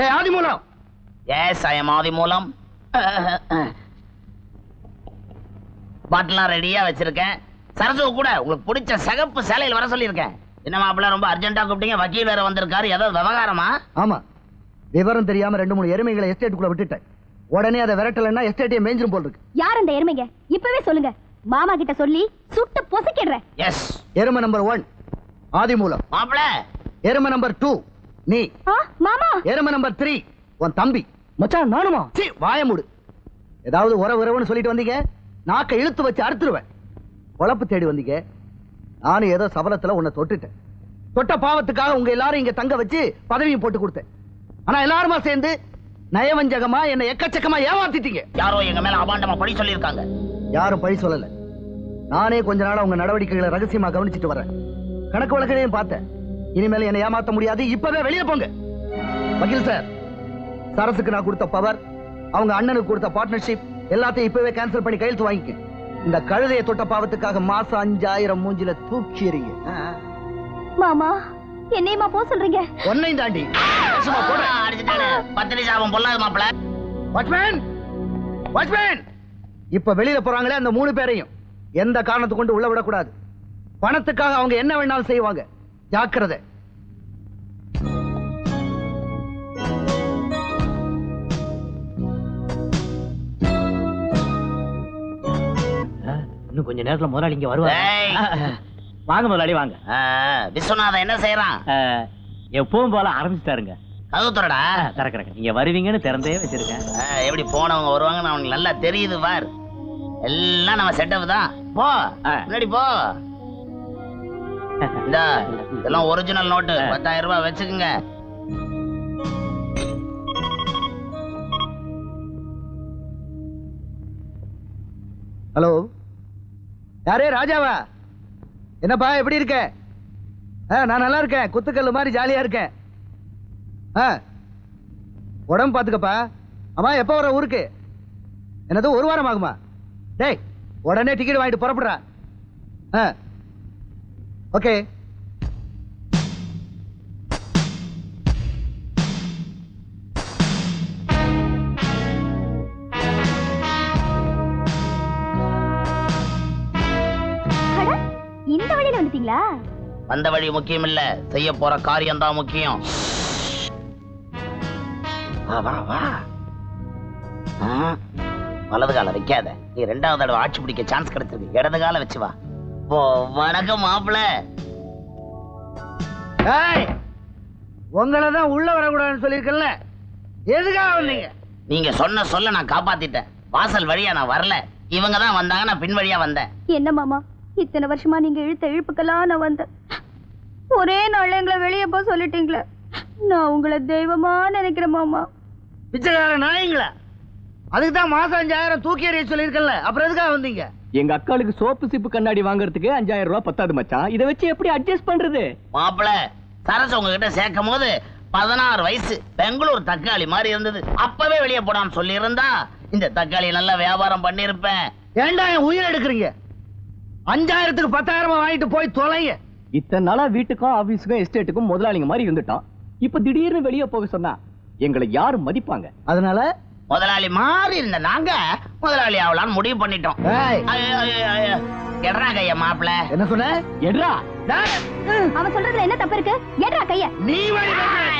ஏ ஆதி மூலம் எஸ் ஆதி மூலம் பாட்டெல்லாம் ரெடியா வச்சிருக்கேன். சரசு கூட உங்களுக்கு பிடிச்ச சகப்பு சேலையில் வர சொல்லியிருக்கேன். என்ன மாப்பிள்ள ரொம்ப அர்ஜென்ட்டா கூப்பிட்டீங்க? வக்கீல் வேற வந்திருக்காரு. ஏதாவது விவகாரமா? ஆமா. விவரம் தெரியாம ரெண்டு மூணு எருமைகளை எஸ்டேட்டுக்குள்ள விட்டுட்டேன். உடனே அதை விரட்டலைன்னா எஸ்டேட்டே மேஞ்சிரும் போல் இருக்கு. யார் அந்த எருமைங்க? இப்பவே சொல்லுங்க. மாமா கிட்ட சொல்லி சுட்டு பொசுக்கிடுறேன். எஸ் எருமை நம்பர் ஒன் ஆதி மூலம் மாப்பிள்ள. எருமை நம்பர் டூ நீ. ஆ, மாமா. எருமை நம்பர் த்ரீ உன் தம்பி. மச்சான் நானுமா? சி வாய மூடு. ஏதாவது உற உறவுன்னு சொல்லிட்டு வந்தீங்க? நாக்க இழுத்து வச்சு அறுத்துருவேன். பொழப்பு தேடி வந்தீங்க. நானும் ஏதோ சபலத்துல உன்னை தொட்டுட்டேன். தொட்ட பாவத்துக்காக உங்க எல்லாரும் இங்க தங்க வச்சு பதவியும் போட்டு கொடுத்தேன். ஆனா எல்லாருமா சேர்ந்து நயவஞ்சகமா என்னை எக்கச்சக்கமா ஏமாத்திட்டீங்க. யாரோ எங்க மேல அபாண்டமா பழி சொல்லியிருக்காங்க. யாரும் பழி சொல்லல. நானே கொஞ்ச நாளா உங்க நடவடிக்கைகளை ரகசியமா கவனிச்சிட்டு வரேன் கணக்கு வழக்கையும் பார்த்தேன். இனிமேல் என்னை ஏமாத்த முடியாது. இப்பவே வெளியே போங்க. வக்கீல் சார் சரசுக்கு நான் கொடுத்த பவர் அவங்க அண்ணனுக்கு கொடுத்த பார்ட்னர்ஷிப் எல்லாத்தையும் இப்பவே கேன்சல் பண்ணி கையெழுத்து வாங்கிக்க. இந்த கழுதையை தொட்ட பாவத்துக்காக மாசம் அஞ்சாயிரம் மூஞ்சில தூக்கி எறிங்க. மாமா என்னையுமா போ சொல்றீங்க? ஒன்னையும் தாண்டி. பத்திரி சாபம் பொல்லாது மாப்பிள்ள வாட்ச்மேன் வாட்ச்மேன் இப்ப வெளியில போறாங்களே அந்த மூணு பேரையும். எந்த காரணத்தை கொண்டு உள்ள விடக்கூடாது. பணத்துக்காக அவங்க என்ன வேணாலும் செய்வாங்க. ஜாக்கிரதை. இன்னும் கொஞ்ச நேரத்துல முதலாளி இங்க வருவாங்க ஏய். வாங்க முதலாளி வாங்க. ஆ, விஸ்வநாதன் என்ன செய்யறான் அஹ், எப்பவும் போல ஆரம்பிச்சுட்டாருங்க. கவுத்துறடா திறக்கிறேங்க. நீங்க வருவீங்கன்னு திறந்தே வச்சிருக்கேன். எப்படி போனவங்க வருவாங்கன்னு அவனுக்கு நல்லா தெரியுது பார். எல்லாம் நம்ம செட்டப் தான். போ. ஆ. முன்னாடி போ. இந்த இதெல்லாம் ஒரிஜினல் நோட்டு பத்தாயிரம் ரூபாய் வச்சுக்குங்க. ஹலோ? யாரே ராஜாவா? என்னப்பா எப்படி இருக்க? ஆ நான் நல்லா இருக்கேன். குத்துக்கல்லு மாதிரி ஜாலியா இருக்கேன். ஆ உடம்பு பார்த்துக்கப்பா அம்மா எப்போ வர ஊருக்கு? என்னது ஒரு வாரம் ஆகுமா? டேய் உடனே டிக்கெட் வாங்கிட்டு புறப்படுறா. ஆ. ஓகே. அட, இந்த வழியில வந்துட்டீங்களா? வந்த வழி முக்கியம் இல்ல செய்ய போற காரியம் தான் முக்கியம். வா வா வா. ஆ, வலது கால வைக்காத. நீ ரெண்டாவது தடவை ஆட்சி பிடிக்க சான்ஸ் கிடைச்சிருக்கு இடது கால வச்சு வா. வணக்கம் மாப்பிள ஏய் உங்களை தான் உள்ள வரக்கூடாதுன்னு சொல்லியிருக்கல எதுக்காக வந்தீங்க? நீங்க சொன்ன சொல்ல நான் காப்பாத்திட்டேன். வாசல் வழியா நான் வரல. இவங்க தான் வந்தாங்க நான் பின் வழியா வந்தேன். என்ன மாமா இத்தனை வருஷமா நீங்க இழுத்த இழுப்புக்கெல்லாம் நான் வந்தேன். ஒரே நாள்ல எங்களை வெளியே போக சொல்லிட்டீங்களே. நான் உங்களை தெய்வமா நினைக்கிறேன் மாமா. பிச்சைக்கார நாயங்களா அதுக்கு தான் மாசம் அஞ்சாயிரம் தூக்கி எறிய சொல்லியிருக்கல அப்புறம் எதுக்காக வந்தீங்க? எங்க அக்காளுக்கு சோப்பு சிப்பு கண்ணாடி வாங்குறதுக்கு அஞ்சாயிரம் ரூபாய் பத்தாது மச்சான். இதை வச்சு எப்படி அட்ஜஸ்ட் பண்றது? மாப்பிள சரசு உங்ககிட்ட சேர்க்கும் போது பதினாறு வயசு பெங்களூர் தக்காளி மாதிரி இருந்தது. அப்பவே வெளியே போடான்னு சொல்லி இருந்தா இந்த தக்காளி நல்லா வியாபாரம் பண்ணிருப்பேன் ஏன்டா என் உயிர் எடுக்கிறீங்க? அஞ்சாயிரத்துக்கு பத்தாயிரமா வாங்கிட்டு போய் தொலைங்க. இத்தனை நாளா வீட்டுக்கும் ஆபீஸுக்கும் எஸ்டேட்டுக்கும் முதலாளிங்க மாதிரி இருந்துட்டோம் இப்ப திடீர்னு வெளியே போக சொன்னா எங்களை யாரு மதிப்பாங்க? அதனால முதலாளி மாறி இருந்த நாங்க முதலாளி ஆகலான்னு முடிவு பண்ணிட்டோம். எட்ரா கைய மாப்பிள. என்ன சொன்ன? எட்ரா டேய், அவன் சொல்றதுல என்ன தப்பு இருக்கு? ஏடா கைய. நீ வழி பேசுற.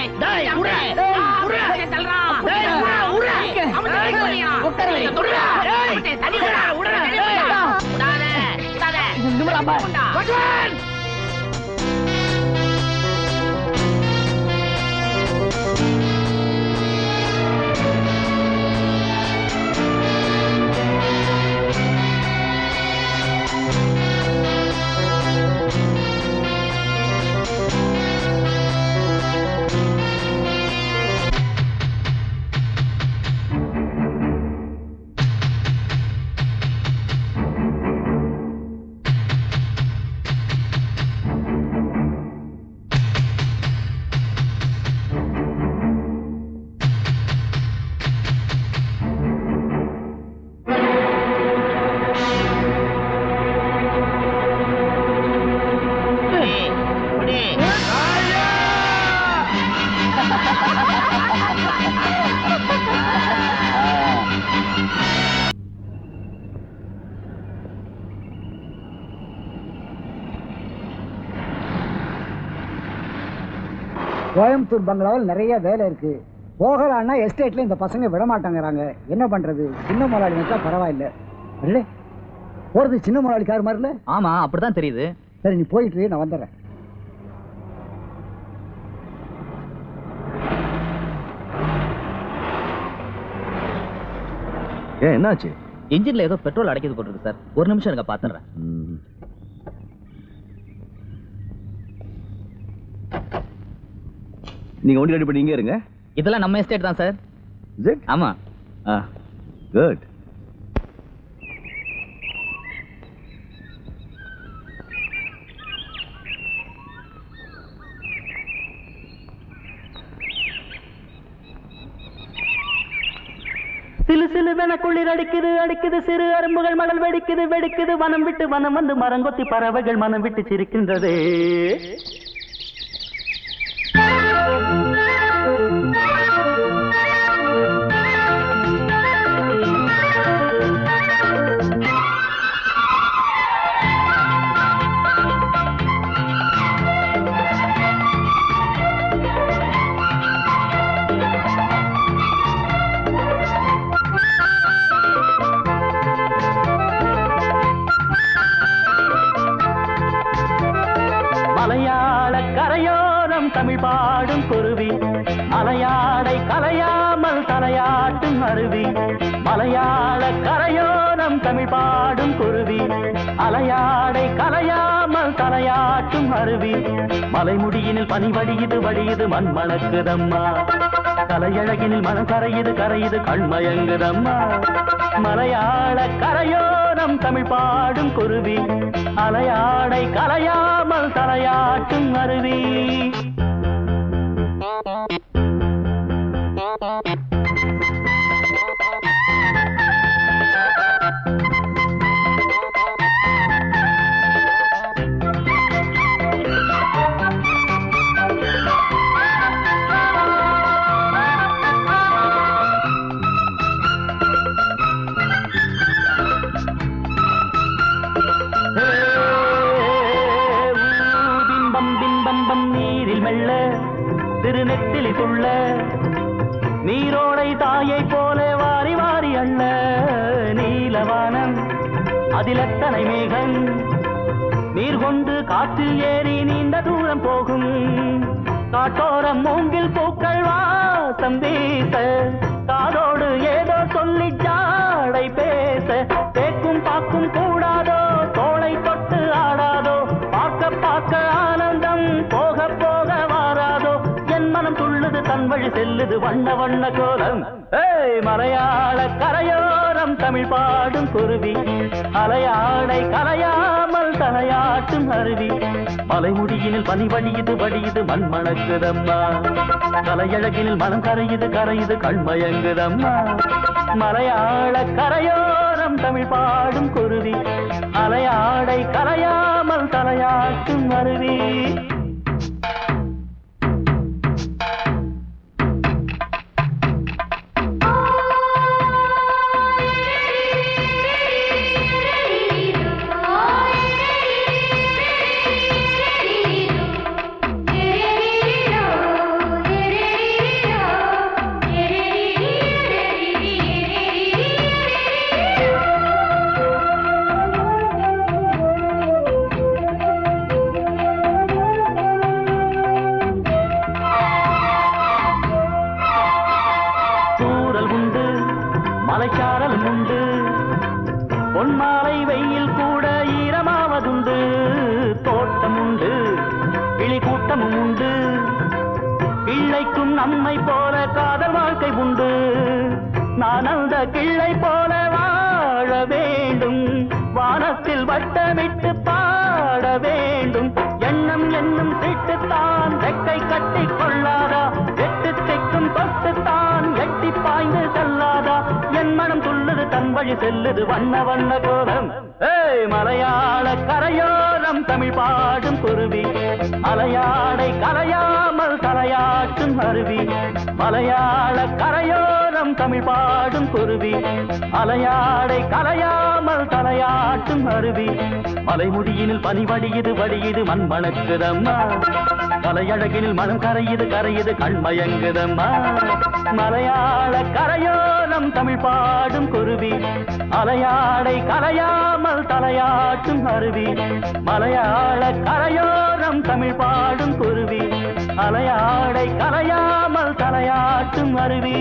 கோயம்புத்தூர் பங்களாவில் நிறைய வேலை இருக்கு. போகலான்னா எஸ்டேட்ல இந்த பசங்க விட மாட்டாங்கறாங்க. என்ன பண்றது? சின்ன முதலாளி வச்சா பரவாயில்ல. இல்லை போறது சின்ன முதலாளி கார் மாதிரில? ஆமா அப்படிதான் தெரியுது. சரி நீ போயிட்டு நான் வந்துடுறேன் ஏன் என்னாச்சு? இன்ஜின்ல ஏதோ பெட்ரோல் அடைக்கிறது போட்டுருக்கு சார். ஒரு நிமிஷம் இருங்க பாத்துறேன். நீங்க வண்டி ரெடி பண்ணி இங்கே இருங்க. இதெல்லாம் நம்ம எஸ்டேட் தான் சார் இஸ் இட் ஆமா. ஆ குட் சிலு சிலுவென குளிர் அடிக்குது அடிக்குது சிறு அரும்புகள் மடல் வெடிக்குது வெடிக்குது. வனம் விட்டு வனம் வந்து மரங்கொத்தி பறவைகள் மனம் விட்டு சிரிக்கின்றது. அலையாடை கலையாமல் தலையாட்டும் அருவி. மலைமுடியினில் பனி வடியுது வழியுது மண் மணக்குதம்மா கலையழகினில் மனம் கரையுது கரையுது கண்மயங்குதம்மா. மலையாள கரையோரம் தமிழ் பாடும் குருவி. அலையாடை கலையாமல் தலையாட்டும் அருவி. மேகம் நீர் கொண்டு காற்றில் ஏறி நீண்ட தூரம் போகும். காட்டோரம் மூங்கில் பூக்கள் வாசம் வீச. காதோடு ஏதோ சொல்லி ஜாடை பேச. கேட்கும் பார்க்கும் கூடாதோ தோளை தொட்டு ஆடாதோ. பார்க்க பார்க்க ஆனந்தம் போக போக வாராதோ. என் மனம் துள்ளுது தன் வழி செல்லுது வண்ண வண்ண கோலம். ஏய் மலையாள கரையோரம் தமிழ் பாடும் குருவி. அலையாடை கலையாமல் தலையாட்டும் அருவி. மலைமுடியினில் பனி வடியுது வடியுது மண் மணக்குதம்மா. கலையழகினில் மனம் கரையுது கரையுது கண்மயங்குதம்மா மலையாள கரையோரம் தமிழ் பாடும் குருவி. அலையாடை கலையாமல் தலையாட்டும் அருவி. நான் அந்த கிள்ளை போல வாழ வேண்டும். வானத்தில் வட்டமிட்டு பாட வேண்டும். எண்ணம் என்னும் திட்டுத்தான் ரெக்கை கட்டி கொள்ளாதா? எட்டு திக்கும் தொட்டுத்தான் எட்டி பாய்ந்து செல்லாதா? என் மனம் துள்ளுது தன் வழி செல்லுது வண்ண வண்ண கோலம். ஏய் மலையாள கரையோரம் தமிழ் பாடும் குருவி. மலையாடை கரையாமல் தலையாட்டும் அருவி. மலையாள கரை கரையோரம் தமிழ் பாடும் குருவி. அலையாடை கலையாமல் தலையாட்டும் அருவி. மலைமுடியினில் பனி வடியுது மண் மணக்குதம்மா கலையழகினில் மனம் கரையுது கரையுது கண்மயங்குதம்மா. மலையாள கரையோரம் தமிழ் பாடும் குருவி. அலையாடை கலையாமல் தலையாட்டும் அருவி. மலையாள கரையோரம் தமிழ் பாடும் குருவி. அலையாடை கலையாமல் தலையாட்டும் அருவி.